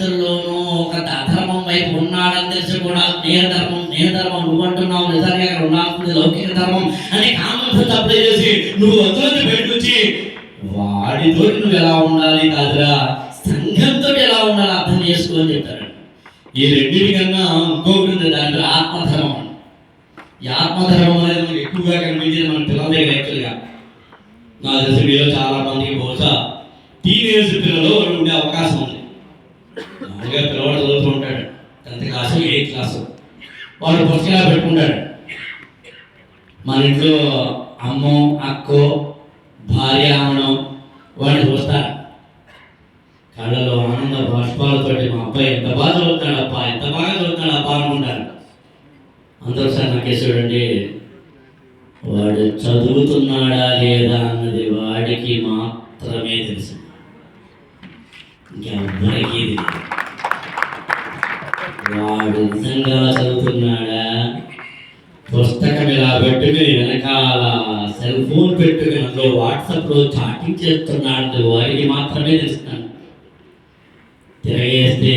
పరిస్థితుల్లోనూ ఒక అధర్మం వైపు ఉన్నాడని తెలిసి కూడా నేను ధర్మం నేను ధర్మం నువ్వు అంటున్నావు. నిజంగా ఇక్కడ ఉండాల్సింది లౌకిక ధర్మం అని కామన్ అప్లై చేసి నువ్వు అందులోకి బయటకు వచ్చి వాడితో నువ్వు ఎలా ఉండాలి కాదురా? సంఘంతో ఎలా ఉండాలి అర్థం చేసుకో అని చెప్తాడు ఈ రెండింటికన్నా ఇంకొకటి దాంట్లో ఆత్మధర్మం ఈ ఆత్మధర్మం అనేది మనకు ఎక్కువగా కనిపించేది మన పిల్లల దగ్గర యాక్చువల్గా. నా తెలిసి మీలో చాలా మందికి బహుశా టీనేజ్ పిల్లలు ఉండే అవకాశం క్లాసు ఎయిత్ క్లాసు? వాడు పుస్తకాలు పెట్టుకుంటాడు మన ఇంట్లో అమ్మ అక్కో భార్య ఆమెను వాడిని చూస్తారు. కళ్ళలో ఆనంద బాష్పాలతోటి మా అబ్బాయి ఎంత బాగా చదువుతాడు అబ్బా ఎంత బాగా చదువుతాడు అనుకుంటారు. అందరూ సార్ నాకే చూడండి. వాడు చదువుతున్నాడా లేదా అన్నది వాడికి మాత్రమే తెలుసు. ఇంకెవ్వరికీ తెలియదు. వాడు నిజంగా చదువుతున్నాడా? పుస్తకం ఇలా పెట్టుకుని వెనకాల సెల్ ఫోన్ పెట్టుకుని అందులో వాట్సాప్లో చాటింగ్ చేస్తున్నాడు. వారికి మాత్రమే తెలుస్తున్నాడు తిరగేస్తే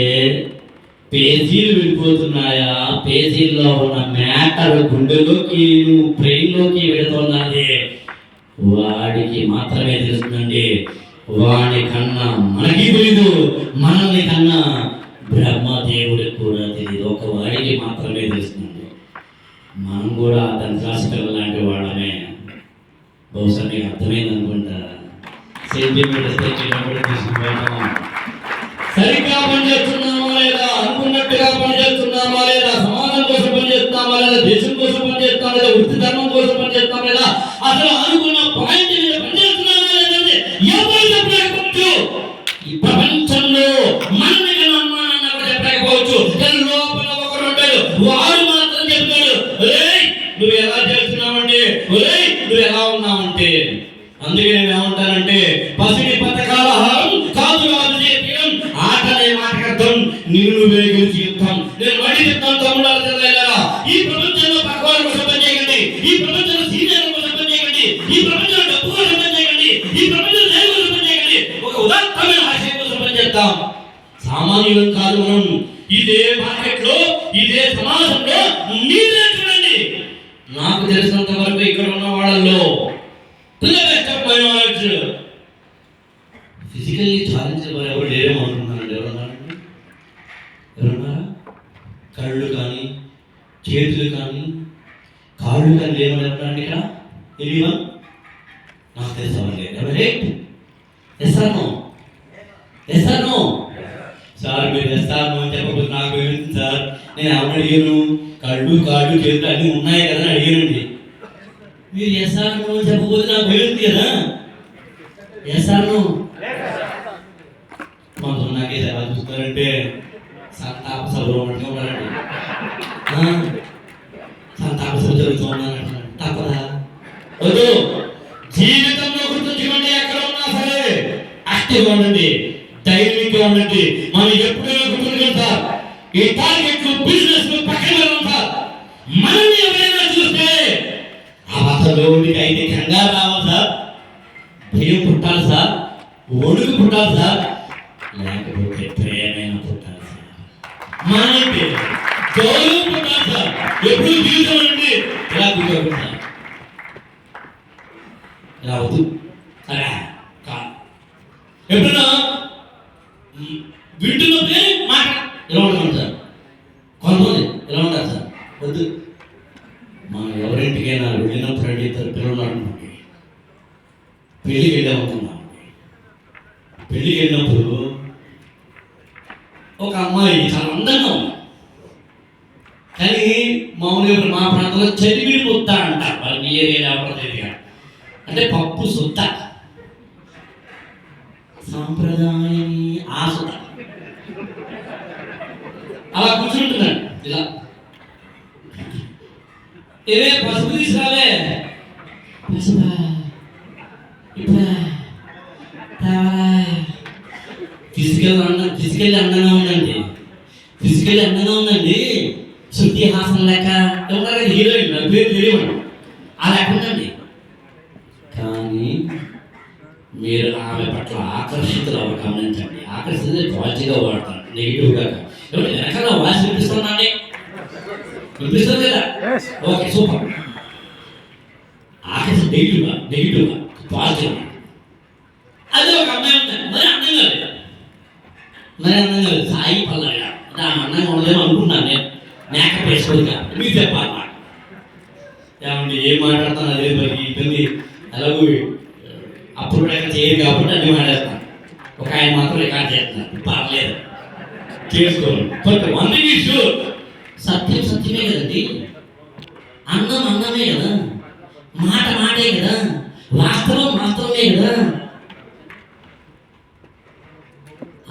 పేజీలు వెళ్ళిపోతున్నాయా పేజీల్లో ఉన్న మ్యాటర్ గుండెలోకి బ్రెయిన్లోకి వెళుతున్నది. వాడికి మాత్రమే తెలుస్తుందండి. వాడి కన్నా మనకి తెలీదు. మనల్ని కన్నా బ్రహ్మదేవుడికి కూడా వాడికి మాత్రమే తెలుస్తుంది. మనం కూడా అతని లాంటి వాళ్ళమే. బహుశా మీకు అర్థమైంది అనుకుంటా సెంటిమీటర్ తీసుకుపోవటం సరిగ్గా పనిచేస్తున్నామా లేదా? అనుకున్నట్టుగా పనిచేస్తున్నామా లేదా? సమాజం కోసం పనిచేస్తున్నామా లేదా? దేశం కోసం పనిచేస్తున్నామా లేదా? వృత్తి ధర్మం కోసం పనిచేస్తున్నామా లేదా? అసలు అనుకున్న మాటకర్థం నీవు వేగించి యుద్ధం. నేను మళ్ళీ చెప్తాను తమ్ముడారు ఈ ప్రపంచంలో పక్కవారి కోసం పని ఈ ప్రపంచంలో సీనియర్ కోసం పని ఈ ప్రపంచంలో డబ్బు కోసం పని ఈ ప్రపంచంలో దేని కోసం పని ఒక ఉదాత్తమైన ఆశయం కోసం పని చేద్దాం. సామాన్యులం కాదు మనం. ఇదే మార్కెట్లో లో ఇదే సమాజంలో మీరే చూడండి నాకు తెలిసినంత వరకు ఇక్కడ ఉన్న వాళ్ళల్లో to the best of my knowledge physically challenge ఎవరు లేరేమో అనుకుంటున్నానండి ఎవరున్నారండి ఎవరున్నారా కళ్ళు కానీ చేతులు కానీ కాళ్ళు కానీ లేవని ఎవరండి ఇక్కడ ఎలివా నాకు తెలుసు ఎవరు లేరు ఎవరు right yes or no yes or no sir చేస్తాను అని చెప్పకపోతే నాకు ఏమిటి సార్. నేను ఎవరు అడిగాను కళ్ళు కాళ్ళు చేతులు అన్నీ ఉన్నాయి కదా అని అడిగానండి. మీరు ఎస్ అని చెప్పకపోతే నాకు ఏమిటి కదా? Yes or no? కొంచెం నాకే ఎలా చూస్తారంటే సంతాప సభలో ఉన్నట్టుగా ఉన్నారండి. సంతాప సభ జరుగుతూ ఉన్నారండి తప్పదా? వద్దు. జీవితంలో గుర్తుంచుకోండి ఎక్కడ ఉన్నా సరే యాక్టివ్గా ఉండండి ధైర్యంగా ఉండండి. మనం ఎప్పుడూ ఈ టార్గెట్లు బిజినెస్ పక్కన ఉంటారు మనం ఎవరైనా చూస్తే అవతలోనికి అయితే కంగారు రావాలి సార్. భయం పుట్టాలి సార్. ఒడుగు పుట్టాలి సార్. లేకపోతే ప్రేమైన పుట్టాలి సార్. మానంటే గౌరవం పుట్టాలి సార్. ఎప్పుడు జీవితం అండి ఇలా కూర్చోండి సార్? ఇలా వద్దు? సరే కా ఎప్పుడన్నా మ్, వింటున్నప్పుడే మాట ఇలా ఉంటాం సార్ కొంతమంది ఇలా ఉంటారు సార్ వద్దు మనం ఎవరింటికైనా వెళ్ళినప్పుడు అండి ఇద్దరు పిల్లలు అనుకోండి పెళ్ళికి వెళ్ళామనుకున్నాం పెళ్ళికి వెళ్ళినప్పుడు ఒక అమ్మాయి చాలా అందంగా ఉంది కానీ మామూలుగా ఇప్పుడు మా ప్రాంతంలో చలివిడి ముద్ద అంటారు మరి మీ ఏరియాలో ఎవరో తెలియదు అంటే పప్పు సుత్త సాంప్రదాయం ఆసుత అలా కూర్చుంటున్నాడు. ఇలా. ఏవే పసుపు తీసుకురావే. పసుపా. ఇప్పుడా. తీసుకెళ్ళి ఫిజికల్ అంద ఫిజికల్ ఉందండి తీసుకెళ్ళి అండగా ఉందండి శృతి హాసన్ లెక్క ఎవరు హీరోయిన్ నా పేరు తెలియదు. అలా ఉందండి కానీ మీరు ఆమె పట్ల ఆకర్షితులు అవ్వ గమనించండి ఆకర్షితులు పాజిటివ్గా వాడతారు నెగిటివ్గా కాదు. వెనకాల వాయిస్ వినిపిస్తుందండి? వినిపిస్తుంది కదా ఓకే సూపర్. ఆకర్షణ నెగిటివ్గా నెగిటివ్గా పాజిటివ్ అదే ఒక అమ్మాయి ఉంది మరి అందంగా లేదు మరి అందంగా లేదు సాయి పల్లగా అంటే ఆమె అందంగా ఉండదేమో అనుకున్నాను నేను. మేకప్ వేసుకోదుగా మీకు చెప్పాలి? నాకు. ఏమండి ఏం మాట్లాడతాను? అదే మరి ఇబ్బంది ఎలాగో అప్పుడు ఎక్కడ చేయరు కాబట్టి అన్ని మాట్లాడతాను. ఒక ఆయన మాత్రం రికార్డ్ చేస్తున్నాను పర్లేదు. చేసుకోవాలి కొంతమందికి షూర్ సత్యం సత్యమే కదండి అన్నం అన్నమే కదా మాట మాటే కదా వాస్తవం వాస్తవమే కదా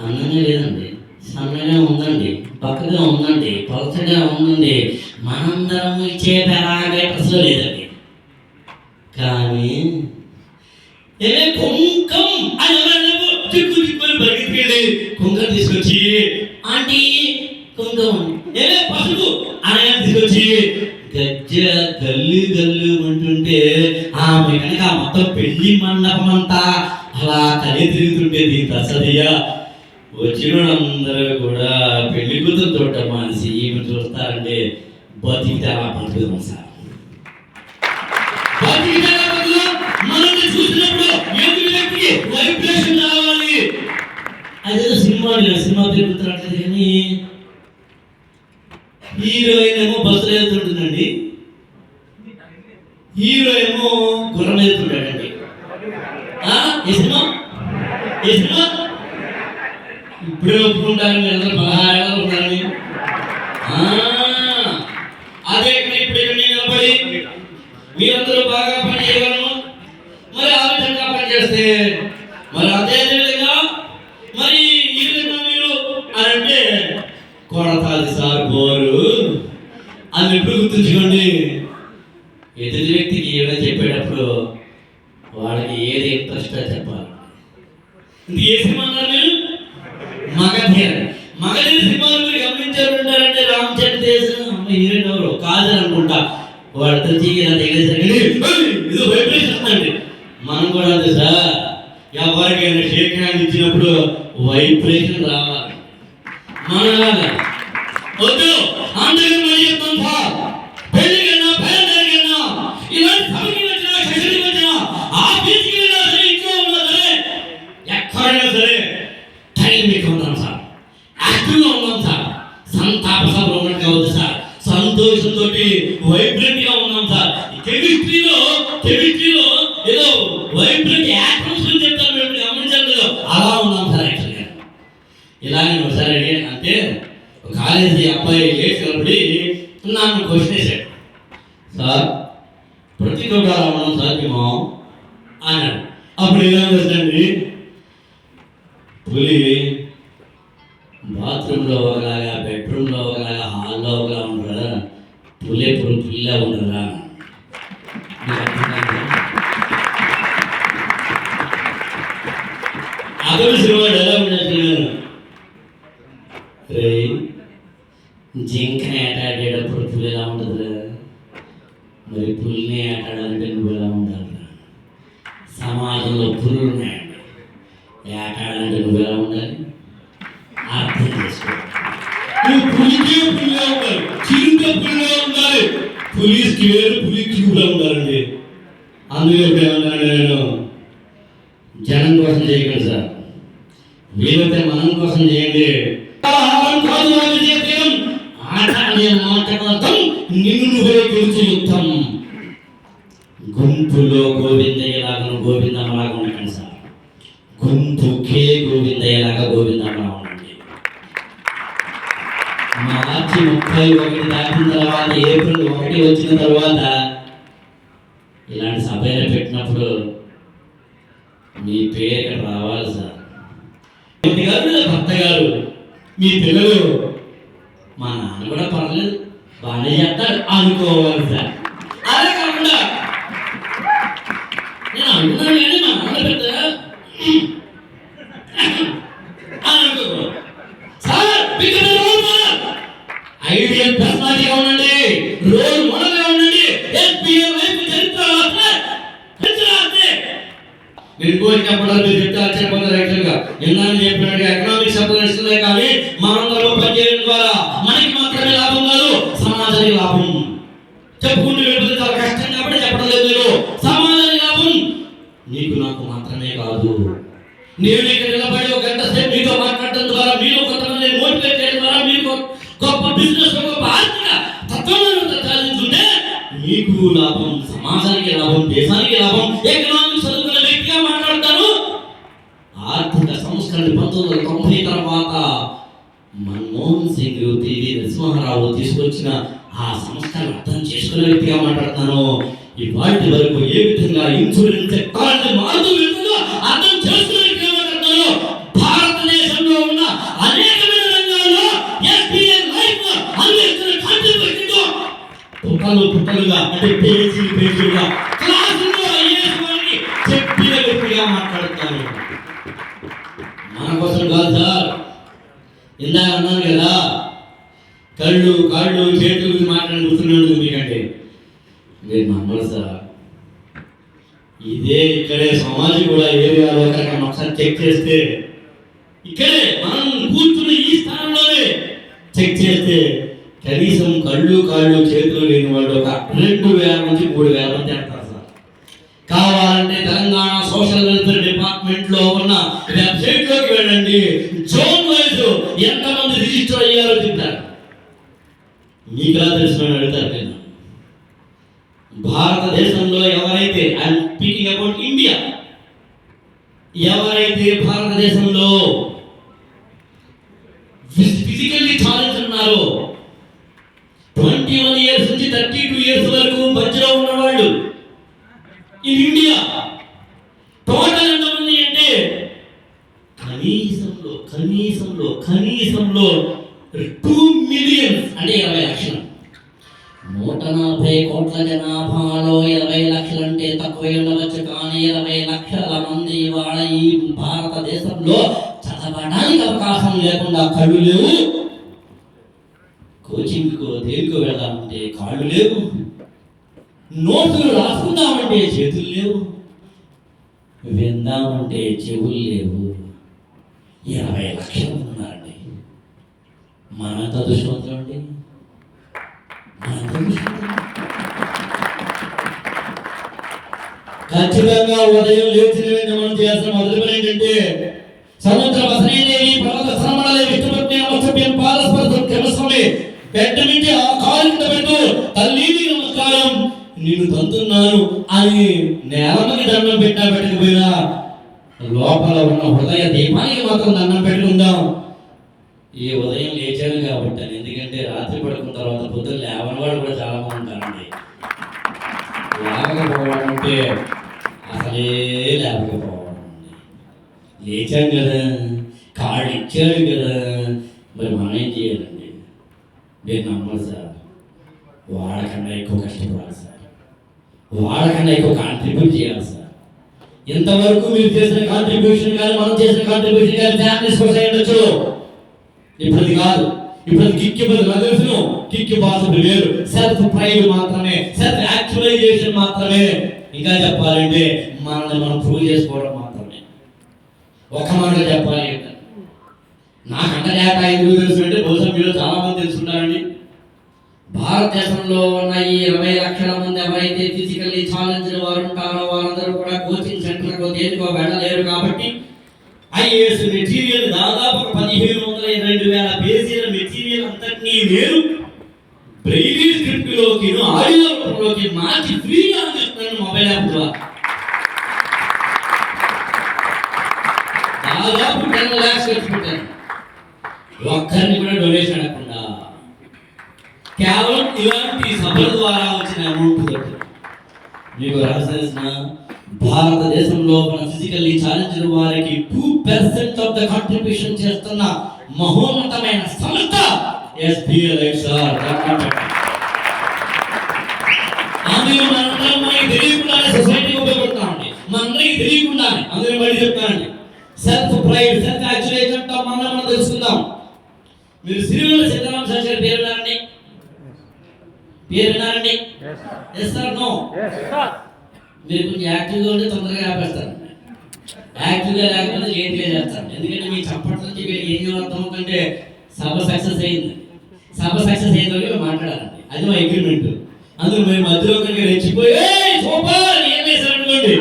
అన్నమే లేదండి సన్నగా ఉందండి పక్కగా ఉందండి పలచగా ఉందండి మనందరం ఇచ్చే పారామీటర్స్ లేదండి కానీ ఏ కుంకం అని ఎవరన్నా చిక్కు చిక్కుని పరిగెత్తుకెళ్ళి కుంకం తీసుకొచ్చి ఆంటీ కుంకం పసుపు? అనగా తీసుకొచ్చి గజ్జ గల్లు గల్లు అంటుంటే ఆమె కనుక మొత్తం పెళ్ళి మండపం అంతా అలా కలి తిరుగుతుంటే దీని తసదియా వచ్చినందరూ కూడా పెళ్ళి కూతురు తోట మనిషి ఈమె చూస్తారంటే బతికితే అలా బతుకుదాం సార్. మనల్ని చూసినప్పుడు ఎదుటి వ్యక్తికి వైబ్రేషన్ రావాలి. అదేదో సినిమా సినిమా తిరుగుతున్నట్లేదు కానీ హీరోయిన్ ఏమో బస్సులో వెళ్తుంటుందండి హీరో ఏమో గుర్రం వెళ్తుంటాడండి ఆ? ఏ సినిమా? ఏ సినిమా? ఇప్పుడే ఒప్పుకుంటారు మీరు అందరూ పదహారు ఉండాలి అదే ఇక్కడ ఇప్పుడు నిలబడి మీరందరూ బాగా పని చేయగలను మరి ఆ విధంగా పనిచేస్తే మరి అదే హాల్లో ఒకలా ఉండరా పులి ఎప్పుడు పులిలా ఉండరా మీకు అర్థమైందా? అతడు సినిమా ఎలా ఉన్నట్టున్నాను రే జింకని ఆటాడేటప్పుడు పులి ఎలా ఉంటుందిరా మరి పులిని ఆటాడాలంటే నువ్వు మాటలతో నిన్ను నువ్వే గెలిచి యుద్ధం. గుంపులో గోవిందయ్యలాగా గోవిందమ్మలాగా ఉండకండి సార్. గుంపుకే గోవిందయ్యలాగా గోవిందమ్మలా ఉండండి. మార్చి ముప్పై ఒకటి దాటిన తర్వాత ఏప్రిల్ ఒకటి వచ్చిన తర్వాత ఇలాంటి సభలు పెట్టినప్పుడు మీ పేరు ఇక్కడ రావాలి సార్? ఇంటి భర్త గారు? మీ పిల్లలు? మా నాన్న కూడా పర్లేదు. బాగానే చెప్తారు. అనుకోవాలి సార్. అదే కాకుండా నేను అనుకున్నాను కానీ మా నాన్న పెద్ద సార్ మీకు నేను ఐడియల్ పర్సనాలిటీగా ఉండండి రోజు అర్థం చేసుకునే వ్యక్తిగా మాట్లాడతాను ఇవాటి వరకు ఏ విధంగా ఇన్సూరెన్స్ చట్టాలను మారుతూ వెళ్తుందో అర్థం చేసుకున్న వ్యక్తిగా మాట్లాడతాను భారతదేశంలో ఉన్న అనేకమైన రంగాల్లో ఎస్బీఐ లైఫ్ అందిస్తున్న కాంట్రిబ్యూషన్ పుట్టలు పుట్టలుగా అంటే పేజీలు పేజీలుగా క్లాసుల్లో ఐఏఎస్ వారికి చెప్పిన వ్యక్తిగా మాట్లాడతాను మన కోసం కాదు సార్ ఇందాక అన్నాను కదా కళ్ళు కాళ్ళు చేతులు గురించి మాట్లాడి కూర్చున్నాడు మీకంటే మీరు నమ్మరు సార్ ఇదే ఇక్కడే సమాజం కూడా ఏరియాలో ఎక్కడికైనా ఒకసారి చెక్ చేస్తే ఇక్కడే మనం కూర్చున్న ఈ స్థానంలోనే చెక్ చేస్తే కనీసం కళ్ళు కాళ్ళు చేతులు లేని వాళ్ళు ఒక రెండు వేల నుంచి మూడు వేల మంది అంటారు సార్. కావాలంటే తెలంగాణ సోషల్ వెల్ఫేర్ డిపార్ట్మెంట్లో ఉన్న వెబ్సైట్లోకి వెళ్ళండి. జోన్ వైజ్ ఎంతమంది రిజిస్టర్ అయ్యారో చెప్తారు మీకు ఎలా తెలిసిన అడుగుతారు నేను భారతదేశంలో ఎవరైతే ఐఎమ్ స్పీకింగ్ అబౌట్ ఇండియా ఎవరైతే భారతదేశంలో ఫిజికల్లీ ఛాలెంజ్ ఉన్నారో ట్వంటీ వన్ ఇయర్స్ నుంచి థర్టీ టూ ఇయర్స్ వరకు మధ్యలో ఉన్నవాళ్ళు ఇన్ ఇండియా టోటల్ ఎంతమంది అంటే కనీసంలో కనీసంలో కనీసంలో టూ మిలియన్స్ అంటే ఇరవై లక్షలు నూట నలభై కోట్ల జనాభాలో ఇరవై లక్షలు అంటే తక్కువ ఉండవచ్చు కానీ ఇరవై లక్షల మంది ఇవాళ ఈ భారతదేశంలో చదవడానికి అవకాశం లేకుండా కళ్ళు లేవు. కోచింగ్కు దేనికి వెళ్దామంటే కాళ్ళు లేవు. నోట్లు రాసుకుందామంటే చేతులు లేవు. విందామంటే చెవులు లేవు. ఇరవై లక్షలు ఉన్నారండి. మన దుష్మంతులు అండి. మన దుష్మంతులు ఖచ్చితంగా ఉదయం లేచిన వెంటనే మనం చేయాల్సిన మొదటి పని ఏంటంటే సముద్ర వసనేదేవి పర్వత శ్రమణలే విష్ణుపత్ని అమర్చప్యం పారస్పర క్షమస్వమే పెట్ట నుంచి ఆ కాలు పెట్టు తల్లి నమస్కారం నేను తంతున్నాను అని నేలమకి దండం పెట్టా పెట్టకపోయినా లోపల ఉన్న హృదయ దీపానికి మాత్రం దండం పెట్టుకుందాం ఈ ఉదయం లేచాను కాబట్టి అని. ఎందుకంటే రాత్రి పడుకున్న తర్వాత పొద్దున్న లేవని వాళ్ళు కూడా చాలా మంది ఉంటారండి లేకపోవడం అంటే అసలే లేకపోవడం లేచాం కదా కాళ్ళు ఇచ్చాడు కదా మరి మనం ఏం చేయాలండి మీరు నమ్మరు సార్ వాళ్ళకన్నా ఎక్కువ కష్టపడాలి సార్ వాళ్ళకన్నా ఎక్కువ కాంట్రిబ్యూట్ చేయాలి సార్ ఇంతవరకు మీరు చేసిన కాంట్రిబ్యూషన్ కానీ మనం చేసిన కాంట్రిబ్యూషన్ కానీ ఫ్యామిలీస్ కోసం ఉండొచ్చు ఇప్పుడు కాదు ఇప్పుడు కిక్కి బదులు నాకు తెలుసును కిక్కి పాసిబుల్ వేరు సెల్ఫ్ ప్రైడ్ మాత్రమే సెల్ఫ్ యాక్చువలైజేషన్ మాత్రమే ఇంకా చెప్పాలంటే మనల్ని మనం ప్రూవ్ చేసుకోవడం మాత్రమే. ఒక మాట చెప్పాలి అంటే. నాకంటే డేటా ఎందుకు తెలుసు అంటే బహుశా మీరు చాలా మంది తెలుసుంటారండి. భారతదేశంలో ఉన్న ఈ ఇరవై లక్షల మంది ఎవరైతే ఫిజికల్లీ ఛాలెంజ్ వారు ఉంటారో వారందరూ కూడా కోచింగ్ సెంటర్లకు దేనికో వెళ్ళలేరు కాబట్టి ఐఏఎస్ మెటీరియల్ దాదాపు పదిహేను వందల రెండు వేల పేజీల మెటీరియల్ అంతటినీ నేను బ్రెయిలీ స్క్రిప్ట్లోకి ఆడియో రూపంలోకి మార్చి ఫ్రీగా అందిస్తున్నాను మొబైల్ యాప్ ద్వారా. దాదాపు టెన్ ల్యాక్స్ ఖర్చు పెట్టాను ఒక్కరిని కూడా డొనేషన్ అడగకుండా కేవలం ఇలాంటి సభల ద్వారా వచ్చిన అమౌంట్ తోటి. మీకు రాసిన భారతదేశంలో మన ఫిజికల్లీ ఛాలెంజ్ వారికి two percent of the contribution చేస్తున్న మహోన్నతమైన సంస్థ ఎస్బీఐ సార్ అందులో మనందరం మనకి తెలియకుండానే సొసైటీ ఉపయోగపడతామండి మనందరికీ తెలియకుండానే. అందరూ మళ్ళీ చెప్తానండి సెల్ఫ్ ప్రైడ్ సెల్ఫ్ యాక్చువలైజేషన్ మనం మనం తెలుసుకుందాం. మీరు సిరివెల్ల సీతారామ శాస్త్రి పేరు విన్నారండి? పేరు విన్నారండి? ఎస్ సార్ నో మీరు కొంచెం యాక్టివ్గా ఉంటే తొందరగా ఆపేస్తారు. యాక్టివ్గా లేకపోతే లేట్గా చేస్తాను ఎందుకంటే మీ చప్పట్ల నుంచి వీళ్ళకి ఏం అర్థం అవుతుందంటే సభ సక్సెస్ అయింది. సభ సక్సెస్ అయిన వరకు మాట్లాడాలండి అది మా అగ్రిమెంట్ అందులో మేము మధ్యలో రెచ్చిపోయి "ఏయ్, సూపర్ ఏం చేశారు అనుకోండి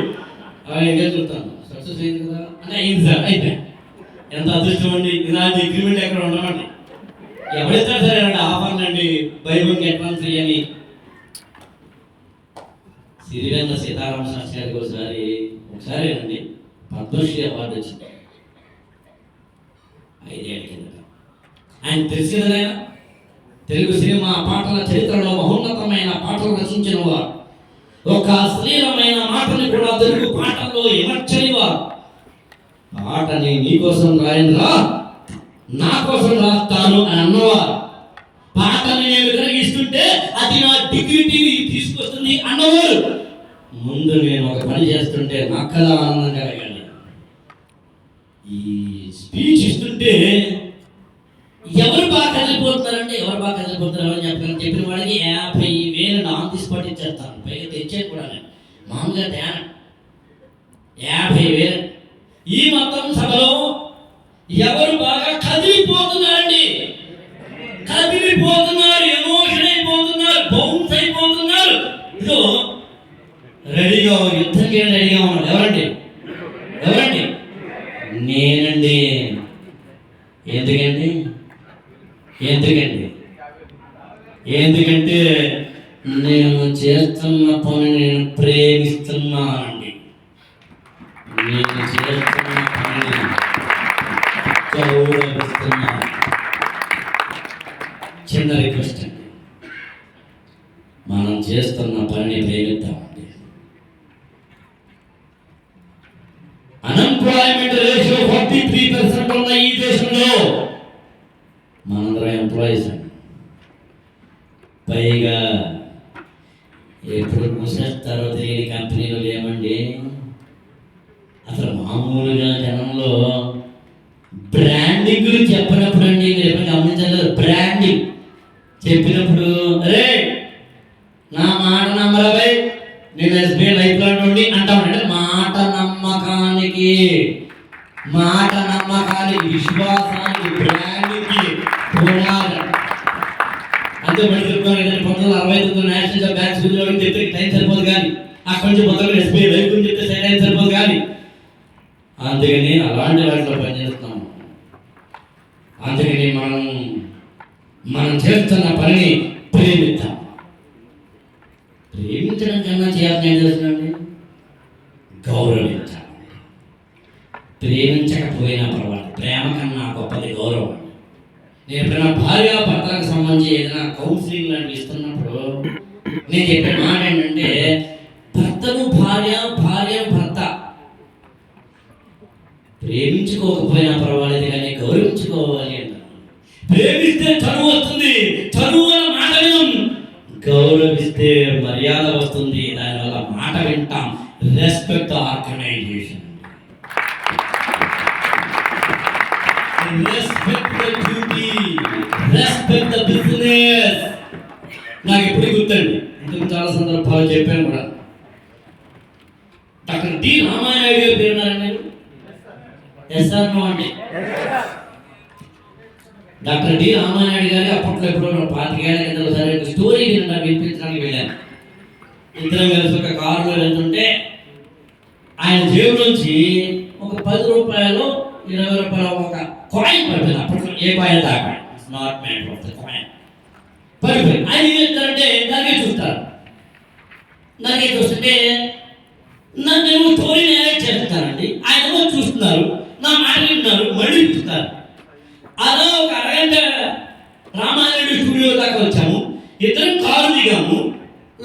అవి ఇంకా చూస్తాను సక్సెస్ అయింది కదా అని అయింది సార్ అయితే ఎంత అదృష్టం అండి ఇలాంటి అగ్రిమెంట్ ఎక్కడ ఉండమండి ఎవరిస్తారు సరే అండి ఆఫర్ అండి బైబుల్ అడ్వాన్స్ ఫ్రీ అని సిరివెన్న సీతారామ శాస్త్రి గారికి ఒకసారి ఒకసారి అండి పద్మశ్రీ అవార్డు వచ్చింది ఐదేళ్ళ కిందట ఆయన తెలిసి కదా ఆయన? తెలుగు సినిమా పాటల చరిత్రలో మహోన్నతమైన పాటలు రచించిన వారు ఒక అశ్లీలమైన మాటని కూడా తెలుగు పాటల్లో ఎమర్చని వారు పాటని నీకోసం రాయనురా నా కోసం రాస్తాను అని అన్నవారు పాటని నేను కలిగిస్తుంటే అది నా డిగ్నిటీని తీసుకొస్తుంది అన్నవారు ముందు నేను ఒక పని చేస్తుంటే నాకు కదా ఆనందం కలగాలి ఈ స్పీచ్ ఇస్తుంటే ఎవరు బాగా కదిలిపోతున్నారంటే ఎవరు బాగా కదిలిపోతున్నారు అని చెప్పిన చెప్పిన వాడికి యాభై వేలు నాన్ తీసుకొని ఇచ్చేస్తాను పైగా తెచ్చే కూడా మామూలుగా ధ్యాన యాభై వేలు. ఈ మొత్తం సభలో ఎవరు రెడీగా యుద్ధంకి రెడీగా ఉన్నాడు ఎవరండి? ఎవరండి? నేనండి. ఎందుకండి? ఎందుకండి? ఎందుకంటే నేను చేస్తున్న పని నేను ప్రేమిస్తున్నానండి. నేను చేస్తున్న పని గౌరవిస్తున్నాను. చిన్న రిక్వెస్ట్ అండి మనం చేస్తున్న పనిని ప్రేమిద్దాం. Unemployment ratio forty three percent ఉన్న ఈ దేశంలో మనందరం ఎంప్లాయీస్ పైగా ఎప్పుడు మూసేస్తారో తెలియని కంపెనీలు లేమండి అసలు మామూలుగా జనంలో బ్రాండింగ్ గురించి చెప్పినప్పుడు అండి మీరు ఎప్పుడు గమనించలేదు? బ్రాండింగ్ చెప్పినప్పుడు అరే నా మాట నమ్మరాబాయ్ నేను ఎస్బీఐ లైఫ్లో నుండి అంటామంటే మాట నమ్మకానికి మాట నమ్మకానికి విశ్వాసానికి బ్రాండ్కి పునాది అంతే బయట చెప్తున్నారు పంతొమ్మిది వందల అరవై తొమ్మిది నేషనల్ బ్యాంక్ స్కూల్లో చెప్తే టైం సరిపోదు కానీ అక్కడి నుంచి మొత్తం ఎస్బీఐ లైఫ్ నుంచి చెప్తే టైం సరిపోదు కానీ అందుకని అలాంటి వాటిలో పనిచేస్తున్నాము అందుకని మనం మనం చేస్తున్న పనిని ప్రేమిద్దాం ప్రేమించడం కన్నా చేయాలని ఏం చేస్తున్నాండి గౌరవించాలి ప్రేమించకపోయినా పర్వాలేదు ప్రేమ కన్నా గొప్పది గౌరవం నేను ఎప్పుడైనా భార్య భర్తలకు సంబంధించి ఏదైనా కౌన్సిలింగ్ లాంటివి ఇస్తున్నప్పుడు నేను చెప్పే మాట ఏంటంటే భర్తను భార్య భార్య భర్త. ప్రేమించుకోకపోయినా పర్వాలేదు కానీ గౌరవించుకోవాలి అంటారు ప్రేమిస్తే చనువు వస్తుంది చనువు వల్ల మాట వినం. గౌరవిస్తే మర్యాద వస్తుంది దానివల్ల మాట వింటాం. Respect organisation respect the duty respect the business నాకు ఎప్పుడు గుర్తండి. ఇంతకు చాలా సందర్భాలు చెప్పాను కూడా. డాక్టర్ డి రామానాయుడు గారు పేరున్నారండి మీరు? ఎస్ఆర్ నో అండి? డాక్టర్ డి రామానాయుడు గారి అప్పట్లో ఎప్పుడో పాతికేళ్ళ కింద ఒకసారి ఒక స్టోరీ వినడానికి వినిపించడానికి వెళ్ళాను. ఇద్దరం కలిసి ఒక కారులో వెళ్తుంటే ఆయన జేబు నుంచి ఒక పది రూపాయలు ఇరవై రూపాయల ఒక కాయిన్ పడిపోయింది. అప్పట్లో ఏ కాయిన్ దాకా not man of the coin పడిపోయింది. ఆయన ఏం చేస్తారంటే దానికే చూస్తారు. దానికే చూస్తుంటే నన్ను ఏమో స్టోరీ నేరేట్ చేస్తున్నానండి ఆయన ఏమో చూస్తున్నారు. నా మాట వింటున్నారు. మళ్ళీ చూస్తారు అలా ఒక అరగంట రామానాయుడు స్టూడియో దాకా వచ్చాము. ఇద్దరం కారు దిగాము.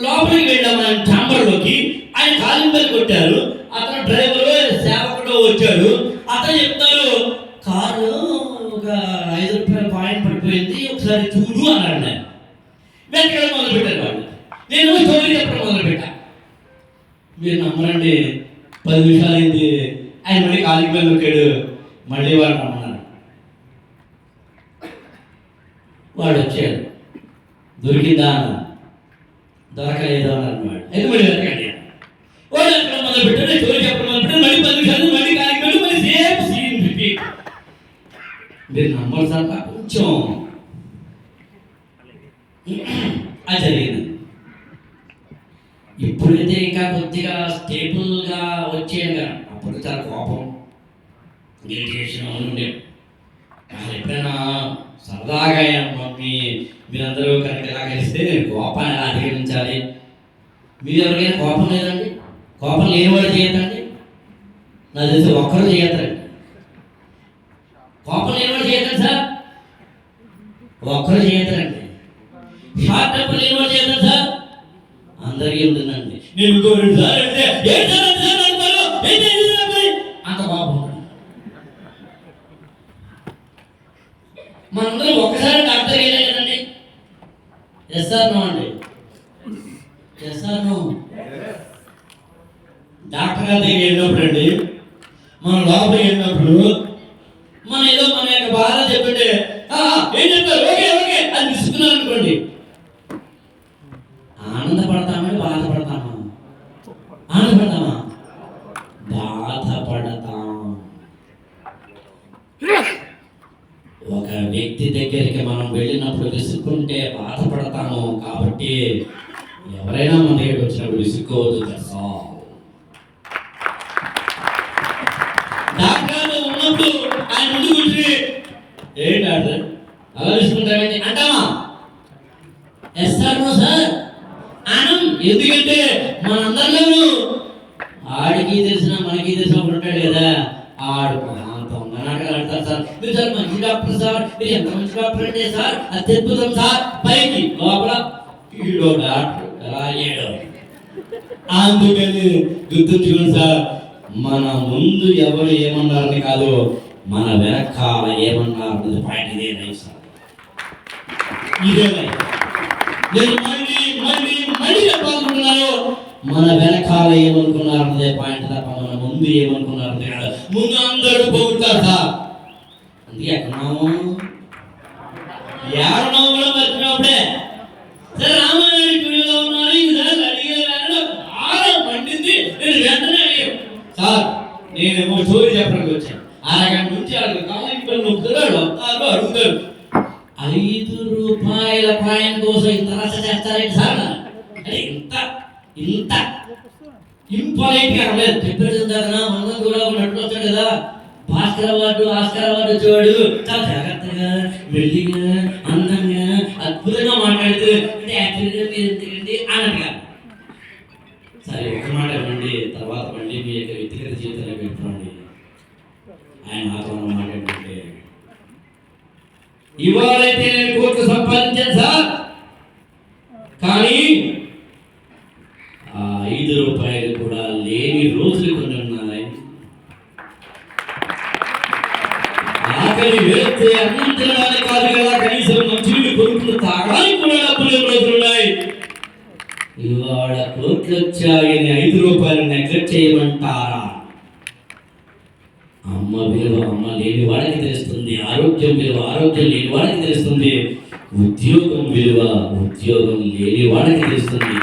లోపలికి వెళ్ళాము ఆయన ఛాంబర్లోకి. ఆయన కాలింపల్ కొట్టారు. అతను డ్రైవరు సేవకుడు వచ్చాడు. అతను చెప్తారు కారు ఒక ఐదు రూపాయల పాయింట్ పడిపోయింది. ఒకసారి చూడు అన్నాడు నేను వెనకడం మొదలు పెట్టారు వాళ్ళు. నేను స్టోరీ చెప్పడం మొదలు పెట్టాను మీరు నమ్మనండి పది నిమిషాలు అయింది. ఆయన మళ్ళీ కాలికి పైన నొక్కాడు. మళ్ళీ వాడు నమ్మన్నాడు వాడు వచ్చాడు. దొరికిందా అన్న? దొరకలేదా అని అన్నాడు. అయితే మళ్ళీ వెతకండి. వాడు ఎక్కడ మొదలు పెట్టాడు చోరు చెప్పడం మీరు నమ్మరు సార్ కొంచెం అది జరిగింది. ఎప్పుడైతే ఇంకా కొద్దిగా స్టేబుల్గా వచ్చేయంగా అప్పుడు తన కోపం ఇరిటేషన్ ఉండే ఎప్పుడైనా సరదాగా మమ్మీ మీరందరూ కరెక్ట్ ఇలా కలిస్తే నేను కోపాన్ని ఎలా అధిగమించాలి మీరు ఎవరికైనా కోపం లేదండి? కోపం లేనివాడు చేయొద్దండి? నాకు తెలిసి ఒక్కరు చేయొద్దండి. కోపం లేనివాడు చేయొద్దండి సార్? ఒక్కరు చేయొద్దండి షార్ట్ టెంపర్ లేనివాడు చేయొద్దండి సార్ అందరికీ ఉంటుందండి నేను ఇంకో రెండు సార్లు అంటే "ఏంటి సార్ అంత సార్లు అంటారు? ఏంటి ఇది సార్ మరి?" అంత కోపం ఉంటుంది. మనందరం ఒక్కసారి డాక్టర్ వెళ్ళాం కదండి ఎస్ సార్ నో అండి ఎస్ సార్ నో డాక్టర్ గారి దగ్గర వెళ్ళినప్పుడు అండి మన లోపలికి వెళ్ళినప్పుడు మన ఏదో మన యొక్క బాధ చెప్పింటే "ఆ, ఏం చెప్తారు ఓకే ఓకే అని విసుకున్నారు అనుకోండి ఆనందపడతామని బాధపడతామా ఆనందపడతామా బాధపడతాం ఒక వ్యక్తి దగ్గరికి మనం వెళ్ళినప్పుడు విసుక్కుంటే బాధపడతాము. కాబట్టి ఎవరైనా మన దగ్గరికి వచ్చినప్పుడు విసుక్కోవద్దు తెలుసా డాక్టర్ గారు ఉన్నప్పుడు ఆయన ముందు కూర్చుని ఏంటి డాక్టర్ అలా విసుకుంటామేంటి అంటామా ఎస్ సార్ నో సార్ ఆనం ఎందుకంటే మనందరిలోనూ ఆడికి తెలిసిన మనకి తెలిసిన ఒకడు ఉంటాడు కదా ఆడు అంత ఉందన్నట్టుగా ఆడతారు సార్ మీరు సార్ మంచి డాక్టర్ సార్ మీరు ఎంత మంచి డాక్టర్ అంటే సార్ అత్యద్భుతం సార్. పైకి లోపల. ఈడో డాక్టర్ ఎలా అందుకని గుర్తుంచుకోండి సార్ మన ముందు ఎవరు ఏమన్నారని కాదు మన వెనకాల ఏమన్నారు పాయింట్ ఇదే నైస్ సార్. ఇదే నైస్ నేను మళ్ళీ మళ్ళీ మళ్ళీ చెప్పాలనుకున్నాను. మన వెనకాల ఏమనుకున్నారు పాయింట్ తప్ప మన ముందు ఏమనుకున్నారు కాదు. ముందు అందరూ పోగుతారు సార్. అందుకే ఎక్కడున్నాము ఏడున్నాము కూడా మర్చిపోప్పుడే సరే రామాయణ టీవీలో ఉన్నాను ఈసారి అడిగారు బాగా పండింది. నేను వెంటనే అడిగాను సార్ నేనేమో స్టోరీ చెప్పడానికి వచ్చాను. అరగంట నుంచి అడుగు. కావాలి నొక్కుతాడు వస్తారు అడుగుతారు ఐదు రూపాయల కాయిన్ కోసం ఇంత రస చేస్తారేంటి సార్? అంటే ఇంత ఇంత. ఇంపాలైట్గా లేదు చెప్పేది కదా మనం కూడా ఉన్నట్టు వచ్చాడు కదా. భాస్కర్ అవార్డు ఆస్కర్ అవార్డు వచ్చేవాడు. చాలా జాగ్రత్తగా మెల్లిగా ಹೃದಯ ಮಾತಾಡಿದ್ರೆ అమ్మ విలువ అమ్మ లేని వాడికి తెలుస్తుంది. ఆరోగ్యం విలువ ఆరోగ్యం లేని వాడికి తెలుస్తుంది. ఉద్యోగం విలువ ఉద్యోగం లేని వాడికి తెలుస్తుంది.